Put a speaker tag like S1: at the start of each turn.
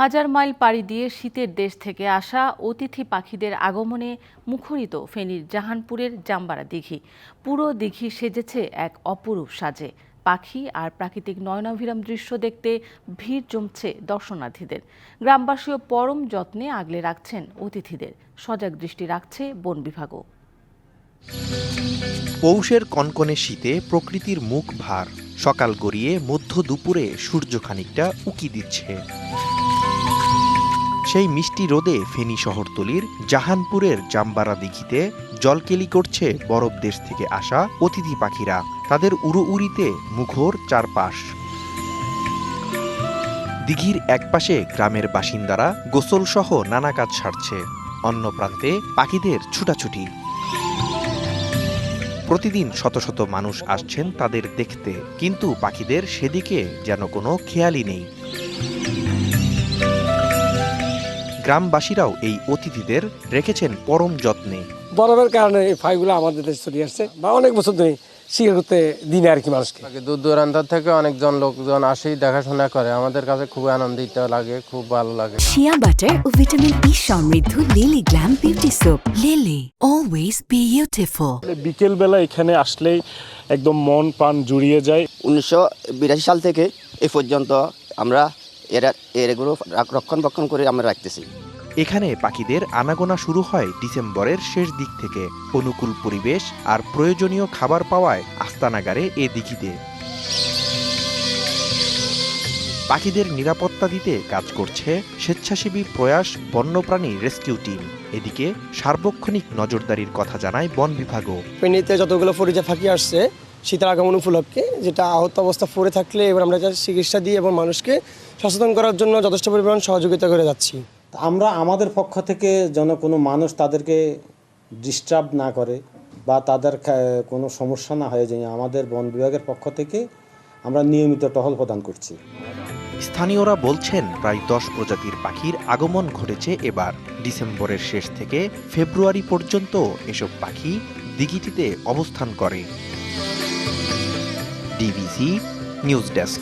S1: হাজার মাইল পাড়ি দিয়ে শীতের দেশ থেকে আসা অতিথি পাখিদের আগমনে মুখরিত ফেনীর জাহানপুরের জাম্বারা দিঘি। পুরো দিঘি সেজেছে এক অপরূপ সাজে। পাখি আর প্রাকৃতিক নয়নাভিরাম দৃশ্য দেখতে ভিড় জমছে দর্শনার্থীদের। গ্রামবাসীও পরম যত্নে আগলে রাখছেন অতিথিদের। সজাগ দৃষ্টি রাখছে বন বিভাগও।
S2: পৌষের কনকনে শীতে প্রকৃতির মুখ ভার। সকাল গড়িয়ে মধ্য দুপুরে সূর্য খানিকটা উকি দিচ্ছে। সেই মিষ্টি রোদে ফেনী শহরতলির জাহানপুরের জাম্বারা দিঘিতে জলকেলি করছে বরফ দেশ থেকে আসা অতিথি পাখিরা। তাদের উড়ো উড়িতে মুখর চারপাশ। দিঘির একপাশে গ্রামের বাসিন্দারা গোসল সহ নানা কাজ সারছে। অন্য প্রান্তে পাখিদের ছুটাছুটি। প্রতিদিন শত শত মানুষ আসছেন তাদের দেখতে, কিন্তু পাখিদের সেদিকে যেন কোনো খেয়ালই নেই। গ্রামবাসীরাও এই অতিথিদের রেখেছেন পরম যত্নে।
S3: বরফের কারণে এই ফাইগুলো আমাদের দেশে চলে আসছে বা অনেক বছর ধরে শিকার করতে দিনে আর কি মানুষকে।
S4: দূর দূরান্ত থেকে অনেকজন লোকজন আসেই দেখাশোনা করে। আমাদের কাছে খুব আনন্দিত লাগে খুব ভালো লাগে।
S5: শিয়া বাটার ও ভিটামিন ই সমৃদ্ধ Lily glam beauty soap Lily always beautiful
S6: বিকেলবেলা এখানে আসলেই একদম মন প্রাণ জুড়িয়ে যায়।
S7: উনিশশো বিরাশি সাল থেকে এ পর্যন্ত আমরা এরা এগুলো রক্ষণাবেক্ষণ করে আমরা রাখতেছি।
S2: এখানে পাখিদের আনাগোনা শুরু হয় ডিসেম্বরের শেষ দিক থেকে। অনুকূল পরিবেশ আর প্রয়োজনীয় খাবার পাওয়ায় আস্তানাগারে এ দিঘিতে। পাখিদের নিরাপত্তা দিতে কাজ করছে স্বেচ্ছাসেবী প্রয়াস বন্যপ্রাণী রেস্কিউ টিম। এদিকে সার্বক্ষণিক নজরদারির কথা জানায় বন বিভাগও।
S3: ফেনীতে যতগুলো ফরিজা ফাঁকি আসছে শীতের আগমন উপলক্ষে যেটা আহত অবস্থা পড়ে থাকলে এবার আমরা যা চিকিৎসা দিই এবং মানুষকে সচেতন করার জন্য যথেষ্ট পরিমাণ সহযোগিতা করে যাচ্ছি।
S8: আমরা আমাদের পক্ষ থেকে যেন কোনো মানুষ তাদেরকে ডিস্টার্ব না করে বা তাদের কোনো সমস্যা না হয়ে যায় আমাদের বন বিভাগের পক্ষ থেকে আমরা নিয়মিত টহল প্রদান করছি।
S2: স্থানীয়রা বলছেন প্রায় দশ প্রজাতির পাখির আগমন ঘটেছে এবার। ডিসেম্বরের শেষ থেকে ফেব্রুয়ারি পর্যন্ত এসব পাখি দিঘিটিতে অবস্থান করে। DVC News Desk.